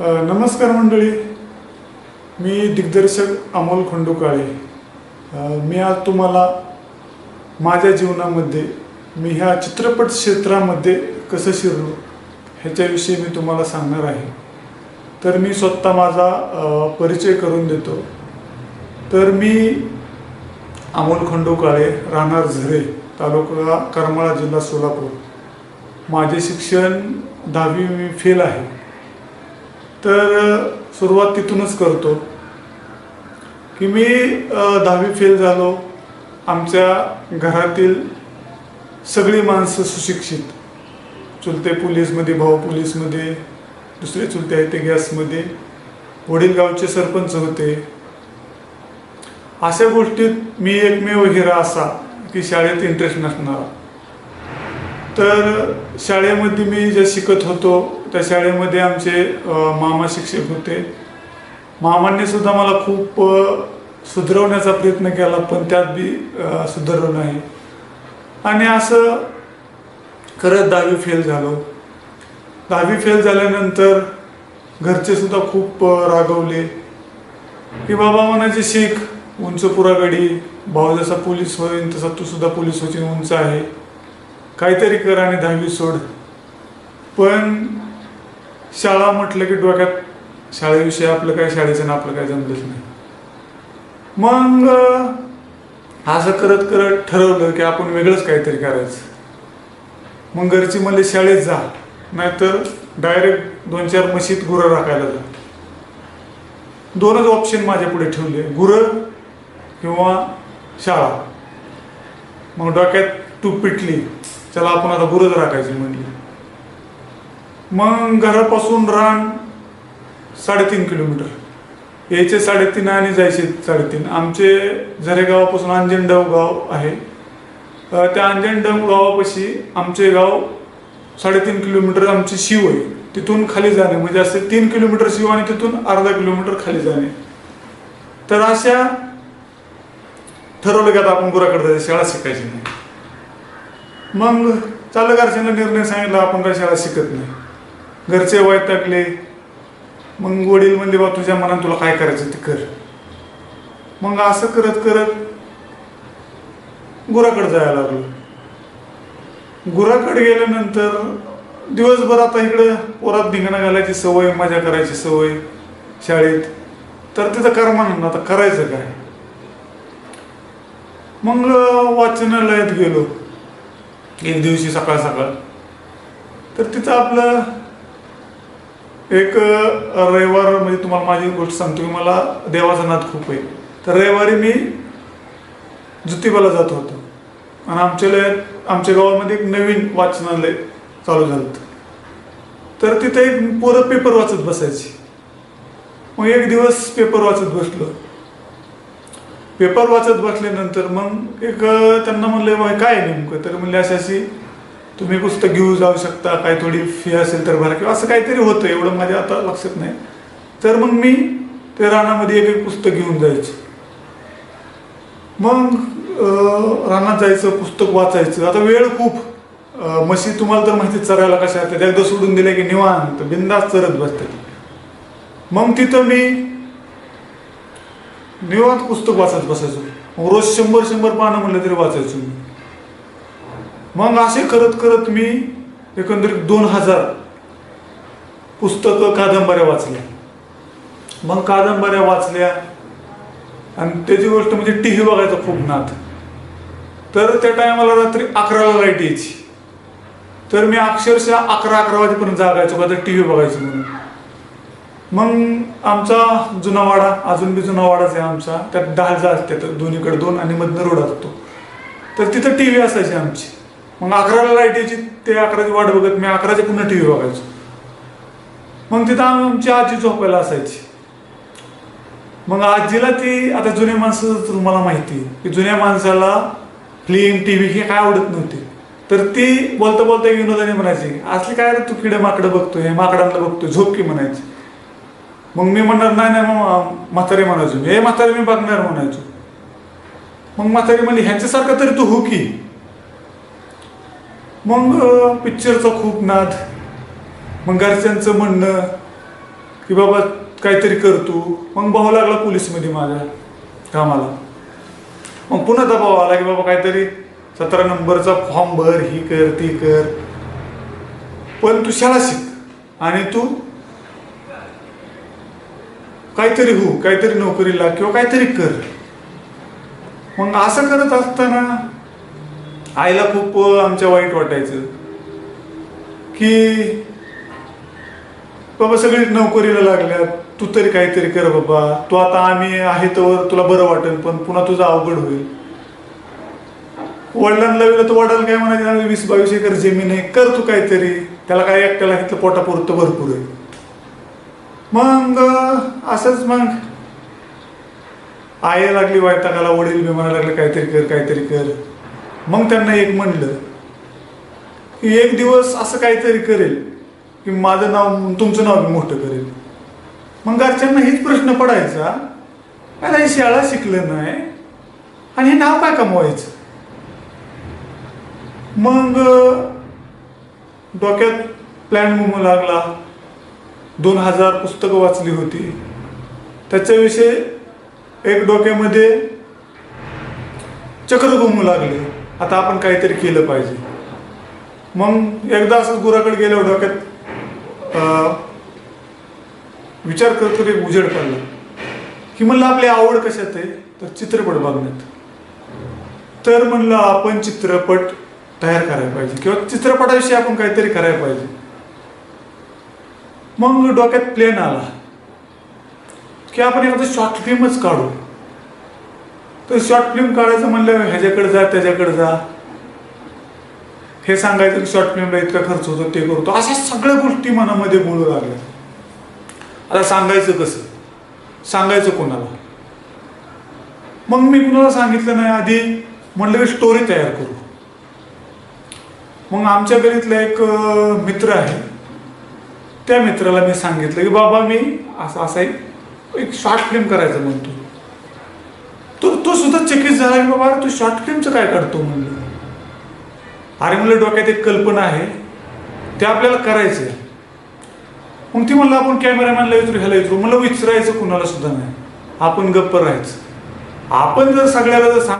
नमस्कार मंडळी. मी दिग्दर्शक अमोल खंडूकाळे. मी आज तुम्हाला माझ्या जीवनामध्ये मी ह्या चित्रपट क्षेत्रामध्ये कसं शिरलो ह्याच्याविषयी मी तुम्हाला सांगणार आहे. तर मी स्वतः माझा परिचय करून देतो. तर मी अमोल खंडूकाळे राहणार झरे तालुका करमाळा जिल्हा सोलापूर. माझे शिक्षण दहावी मी फेल आहे. तर सुरुवात तिथूनच करतो. की मी दहावी फेल झालो. आमच्या घरातील सगळी माणसं सुशिक्षित. चुलते पोलीसमध्ये भाऊ पोलीसमध्ये दुसरे चुलते आहेत ते गॅसमध्ये. वडील गावचे सरपंच होते. अशा गोष्टीत मी एकमेव हिरा असा की शाळेत इंटरेस्ट नसणारा. तर शाळेमध्ये मी जे शिकत होतो त्या शाळेमध्ये आमचे मामा शिक्षक होते. मामांनी सुद्धा मला खूप सुधरवण्याचा प्रयत्न केला पण त्यात बी अ, नाही. आणि असं खरंच दहावी फेल झालो. दहावी फेल झाल्यानंतर घरचे सुद्धा खूप रागवले. की बाबा म्हणायचे शिक उंच पुरागडी भाऊ जसा पोलीस होईन तसा तू सुद्धा पोलीस होची उंच आहे. काहीतरी कर आणि दहावी सोड. पण शाळा म्हटलं की डोक्यात शाळेविषयी आपलं काय शाळेचं ना आपलं काय जमलंच नाही. मग असं करत करत ठरवलं की आपण वेगळंच काहीतरी करायचं. मग घरची म्हणले शाळेत जा. नाहीतर डायरेक्ट दोन चार म्हशीत गुरं राखायला जा. दोनच ऑप्शन माझ्या पुढे ठेवले. गुरं किंवा शाळा. मग डोक्यात तूप पिटली. त्याला आपण आता गुरज राखायची म्हणली. मग घरापासून रान साडेतीन किलोमीटर. यायचे साडेतीन आणि जायचे साडेतीन. आमचे झरेगावापासून अंजनडव गाव आहे. त्या अंजनडव गावापाशी आमचे गाव साडेतीन किलोमीटर आमची शिव आहे. तिथून खाली जाणे. म्हणजे असे तीन किलोमीटर शिव आणि तिथून अर्धा किलोमीटर खाली जाणे. तर अशा ठरवलं की आता आपण गुराकडे जायचं शाळा शिकायची नाही मग चालू घरच्यांना निर्णय सांगितला आपण काय शाळा शिकत नाही. घरचे वैतागले. मग वडील म्हणले बा तुझ्या मनात तुला काय करायचं ते कर. मग असं करत करत गुराकडे जायला लागलो. गुराकडे गेल्यानंतर दिवसभर आता इकडं पोरात धिंगणं घालायची सवय मजा करायची सवय शाळेत. तर तिथं करमान आता करायचं काय? मग वाचनालयात गेलो. एक दिवशी सकाळ सकाळ. तर तिथं आपलं एक रविवार म्हणजे तुम्हाला माझी गोष्ट सांगतो की मला देवाचा नाद खूप आहे. तर रविवारी मी ज्योतिबाला जात होतो. आणि आमच्या आमच्या गावामध्ये एक नवीन वाचनालय चालू झालं होतं. तर तिथे एक पोरं पेपर वाचत बसायची. मग एक दिवस पेपर वाचत बसलो. पेपर वाचत बसल्यानंतर मग एक त्यांना म्हणलं बाय काय नेमकं? तर म्हणले अशी अशी तुम्ही पुस्तक घेऊ जाऊ शकता काय थोडी फी असेल तर भरा. किंवा असं काहीतरी होतं एवढं माझ्या आता लक्षात नाही. तर मग मी ते रानामध्ये एक एक पुस्तक घेऊन जायचं. मग रानात जायचं पुस्तक वाचायचं. आता वेळ खूप. मशी म्हशी तुम्हाला तर माहिती चरायला कशा आहेत एकदा सोडून दिल्या की निवांत बिंदास चरत बसतात. मग तिथं मी निवांत पुस्तक वाचत बसायचो. रोज शंभर शंभर पानं म्हणलं तरी वाचायचो मी. मग असे करत करत मी एकंदरीत दोन हजार पुस्तकं कादंबऱ्या वाचल्या. मग कादंबऱ्या वाचल्या आणि त्याची गोष्ट म्हणजे टी व्ही बघायचा खूप नाद. तर त्या टायमाला रात्री अकराला लाइट यायची. तर मी अक्षरशः अकरा अकरा वाजेपर्यंत जागायचो का तर टी व्ही बघायचो म्हणून. मग आमचा जुना वाडा अजून बी जुना वाडाच आहे आमचा. त्यात दहा जा असते तर दोन्हीकडे दोन आणि मधनं रोड असतो. तर तिथं टी व्ही असायची आमची. मग अकराला लाइट यायची ते अकराची वाट बघत मी अकराची पुन्हा टी व्ही बघायचो. मग तिथं आमची आजी झोपायला असायची. मग आजीला ती आता जुन्या माणसं तुम्हाला माहिती आहे, की जुन्या माणसाला फिल्म टी व्ही हे काय आवडत नव्हती. तर ती बोलता बोलता विनोदाने म्हणायची असली काय रे तू किडे माकडं बघतोय माकडांना बघतोय झोप की म्हणायची. मग मी म्हणणार नाही नाही मग म्हातारे म्हणायचो. हे म्हातारे मी बघणार म्हणायचो. मग म्हातारी म्हणली ह्यांच्यासारखं तरी तू हो की. मग पिक्चरचा खूप नाद. मग घरच्यांचं म्हणणं की बाबा काहीतरी कर तू. मग भाऊ लागला पोलीसमध्ये माझ्या कामाला. मग पुन्हा दबाव आला की बाबा काहीतरी सतरा नंबरचा फॉर्म भर ही कर ती कर. पण तू शाळा शिक आणि तू काहीतरी हो काहीतरी नोकरी लाग किंवा काहीतरी कर. मग असं करत असताना आईला खूप आमच्या वाईट वाटायचं. की बाबा सगळी नोकरीला लागल्यात तू तरी काहीतरी कर बाबा. तू आता आम्ही आहे तर तुला बरं वाटेल पण पुन्हा तुझं अवघड होईल. वडिलांना गेलं तर वडील काय म्हणायचं वीस बावीस एकर जमीन आहे कर तू काहीतरी. त्याला काय एकट्याला घेतलं पोटापुरतं भरपूर आहे. मग असंच मग. आई लागली वैतागाला वडील बी म्हणायला लागले काहीतरी कर काहीतरी कर. मग त्यांना एक म्हणलं की एक दिवस असं काहीतरी करेल की माझं नाव तुमचं नाव मी मोठं करेल. मग घरच्यांना हेच प्रश्न पडायचा मला ही शाळा शिकलं नाही आणि हे नाव काय कमवायचं? मग डोक्यात प्लॅन घुमू लागला. दोन हजार पुस्तकं वाचली होती. त्याच्याविषयी एक डोक्यामध्ये चक्र घुमू लागले. आता आपण काहीतरी केलं पाहिजे. मग एकदा असंच गुराकडे गेल्यावर डोक्यात विचार करतो एक उजेड पडला. की म्हणलं आपली आवड कशात आहे? तर चित्रपट बघण्यात. तर म्हणलं आपण चित्रपट तयार करायला पाहिजे. किंवा चित्रपटाविषयी आपण काहीतरी करायला पाहिजे. मग डोक्यात प्लेन आला की आपण एखादं शॉर्ट फिल्मच काढू. तर शॉर्ट फिल्म काढायचं म्हणलं ह्याच्याकडे जा त्याच्याकडे जा. हे सांगायचं की शॉर्ट फिल्मला इतका खर्च होतो ते करतो. अशा सगळ्या गोष्टी मनामध्ये बोलू लागल्या. आता सांगायचं कसं? सांगायचं कोणाला? मग मी कुणाला सांगितलं नाही? आधी म्हणलं की स्टोरी तयार करू. मग आमच्या गलीतला एक मित्र आहे. त्या मित्राला मी सांगितलं की बाबा मी असं असा एक शॉर्ट फिल्म करायचं म्हणतो. तो तो सुद्धा चकित झाला की बाबा तू शॉर्ट फिल्मचं काय करतो म्हणलं. अरे म्हणलं डोक्यात एक कल्पना आहे. ते आपल्याला करायचं आहे. मग ती म्हणलं आपण कॅमेरामॅनला विचारू ह्याला विचारू. म्हणलं विचारायचं कुणाला सुद्धा नाही. आपण गप्प राहायचं. आपण जर सगळ्याला जर सांग